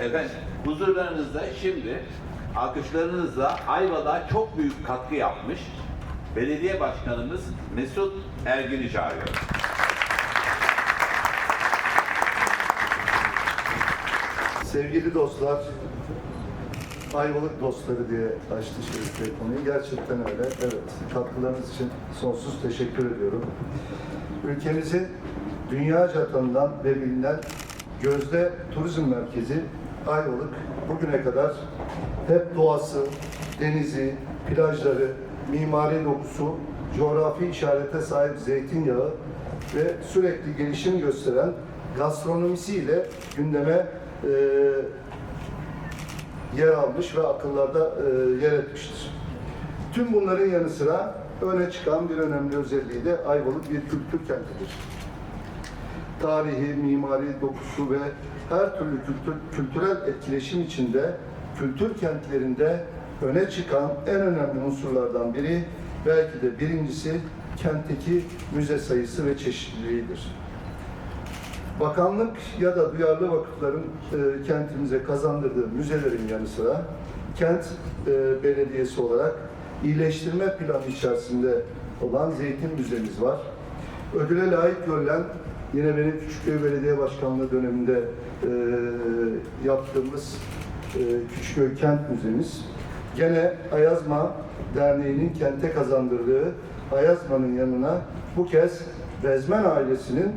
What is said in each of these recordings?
Efendim huzurlarınızda şimdi alkışlarınızla Ayvalık'a çok büyük katkı yapmış belediye başkanımız Mesut Ergin'i çağırıyorum. Sevgili dostlar, Ayvalık dostları diye açtı Şerif konuyu. Gerçekten öyle. Evet, katkılarınız için sonsuz teşekkür ediyorum. Ülkemizin dünyaca tanınan ve bilinen gözde turizm merkezi Ayvalık bugüne kadar hep doğası, denizi, plajları, mimari dokusu, coğrafi işarete sahip zeytinyağı ve sürekli gelişim gösteren gastronomisiyle gündeme e, yer almış ve akıllarda e, yer etmiştir. Tüm bunların yanı sıra öne çıkan bir önemli özelliği de Ayvalık bir kültür kentidir. Tarihi, mimari dokusu ve her türlü kültür, kültürel etkileşim içinde kültür kentlerinde öne çıkan en önemli unsurlardan biri belki de birincisi kentteki müze sayısı ve çeşitliliğidir. Bakanlık ya da duyarlı vakıfların e, kentimize kazandırdığı müzelerin yanı sıra kent e, belediyesi olarak iyileştirme planı içerisinde olan Zeytin Müzemiz var. Ödüle layık görülen yine benim Küçükköy Belediye Başkanlığı döneminde e, yaptığımız e, Küçükköy Kent Müzemiz. Gene Ayazma Derneği'nin kente kazandırdığı Ayazma'nın yanına bu kez Bezmen ailesinin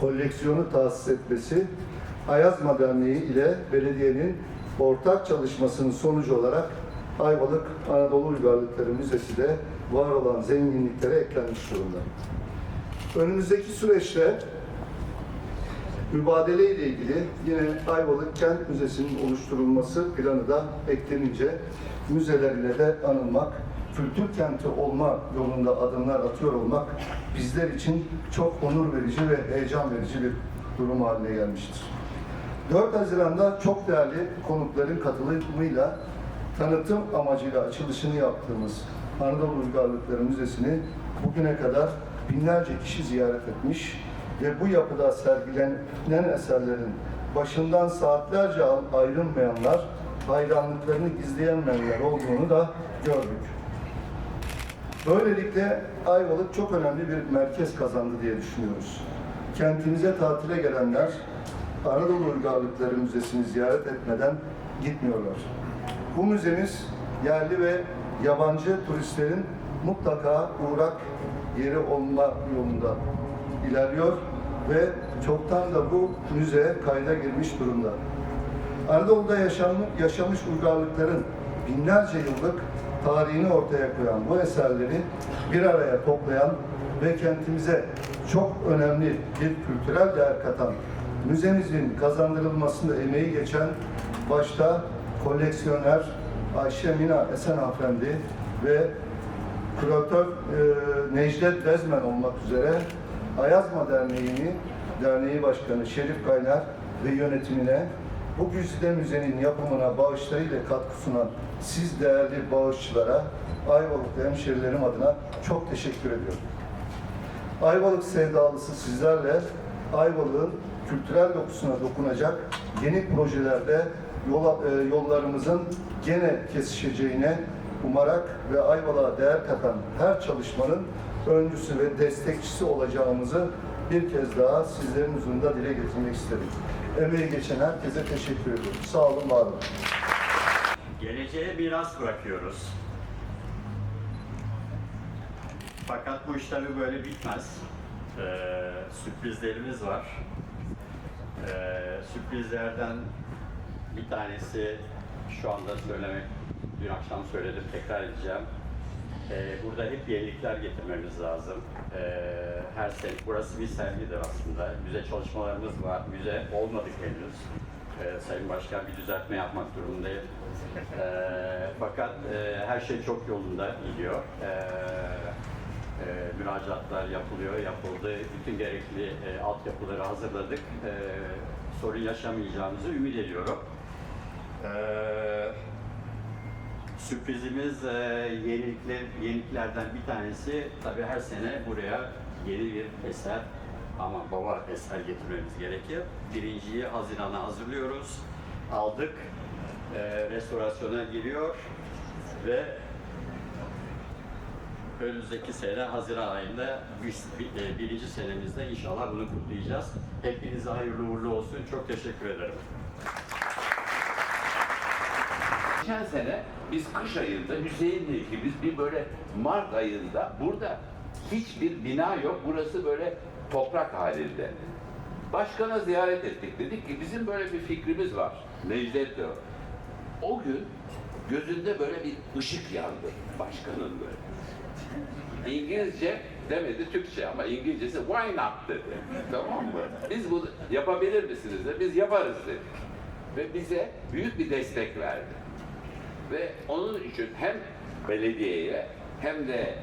koleksiyonu tahsis etmesi Ayazma Derneği ile belediyenin ortak çalışmasının sonucu olarak Ayvalık Anadolu Uygarlıkları Müzesi de var olan zenginliklere eklenmiş durumda. Önümüzdeki süreçte mübadele ile ilgili yine Ayvalık Kent Müzesi'nin oluşturulması planı da eklenince müzeler ile de anılmak, kültür kenti olma yolunda adımlar atıyor olmak bizler için çok onur verici ve heyecan verici bir durum haline gelmiştir. 4 Haziran'da çok değerli konukların katılımıyla tanıtım amacıyla açılışını yaptığımız Anadolu Uygarlıkları Müzesi'ni bugüne kadar binlerce kişi ziyaret etmiş ve bu yapıda sergilenen eserlerin başından saatlerce ayrılmayanlar, hayranlıklarını gizleyemeyenler olduğunu da gördük. Böylelikle Ayvalık çok önemli bir merkez kazandı diye düşünüyoruz. Kentimize tatile gelenler Anadolu Uygarlıkları Müzesi'ni ziyaret etmeden gitmiyorlar. Bu müzemiz yerli ve yabancı turistlerin mutlaka uğrak yeri olma yolunda ilerliyor ve çoktan da bu müze kayda girmiş durumda. Anadolu'da yaşanmış, yaşamış uygarlıkların binlerce yıllık tarihini ortaya koyan bu eserleri bir araya toplayan ve kentimize çok önemli bir kültürel değer katan müzemizin kazandırılmasında emeği geçen başta koleksiyoner Ayşe Mina Esen Hanımefendi ve küratör e, Necdet Bezmen olmak üzere Ayazma Derneği'ni, derneği başkanı Şerif Kaynar ve yönetimine bu güzide müzenin yapımına bağışlarıyla katkı sunan siz değerli bağışçılara Ayvalıklı hemşerilerim adına çok teşekkür ediyorum. Ayvalık sevdalısı sizlerle Ayvalık'ın kültürel dokusuna dokunacak yeni projelerde yola, e, yollarımızın gene kesişeceğine umarak ve Ayvalık'a değer katan her çalışmanın öncüsü ve destekçisi olacağımızı bir kez daha sizlerin huzurunda dile getirmek istedim. Emeği geçen herkese teşekkür ediyorum. Sağ olun, var olun. Geleceğe miras bırakıyoruz. Fakat bu iş tabii böyle bitmez. Ee, sürprizlerimiz var. Ee, sürprizlerden bir tanesi şu anda söylemek, dün akşam söyledim, tekrar edeceğim. Ee, burada hep yenilikler getirmemiz lazım. Ee, her sene, burası bir sergidir aslında. Müze çalışmalarımız var, müze olmadık henüz. Ee, Sayın Başkan bir düzeltme yapmak durumundayım. Ee, fakat e, her şey çok yolunda gidiyor. Ee, e, müracaatlar yapılıyor, yapıldı. Bütün gerekli e, altyapıları hazırladık. Sorun yaşamayacağımızı ümit ediyorum. Sürprizimiz e, yenilikler, yeniliklerden bir tanesi tabii her sene buraya yeni bir eser ama baba eser getirmemiz gerekir. Birinciyi Haziran'a hazırlıyoruz. aldık. E, restorasyona giriyor ve önümüzdeki sene Haziran ayında e, birinci senemizde inşallah bunu kutlayacağız. Hepinize hayırlı uğurlu olsun. Çok teşekkür ederim. Geçen sene biz kış ayında Hüseyin'le ikimiz bir böyle Mart ayında burada hiçbir bina yok. Burası böyle toprak halinde. Başkana ziyaret ettik. Dedik ki bizim böyle bir fikrimiz var. Necdet de o. Gün gözünde böyle bir ışık yandı başkanın böyle. İngilizce demedi Türkçe ama İngilizcesi why not dedi. Tamam mı? Biz bunu yapabilir misiniz de biz yaparız dedik. Ve bize büyük bir destek verdi. Ve onun için hem belediyeye hem de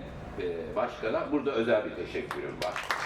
e, başkana burada özel bir teşekkürüm var.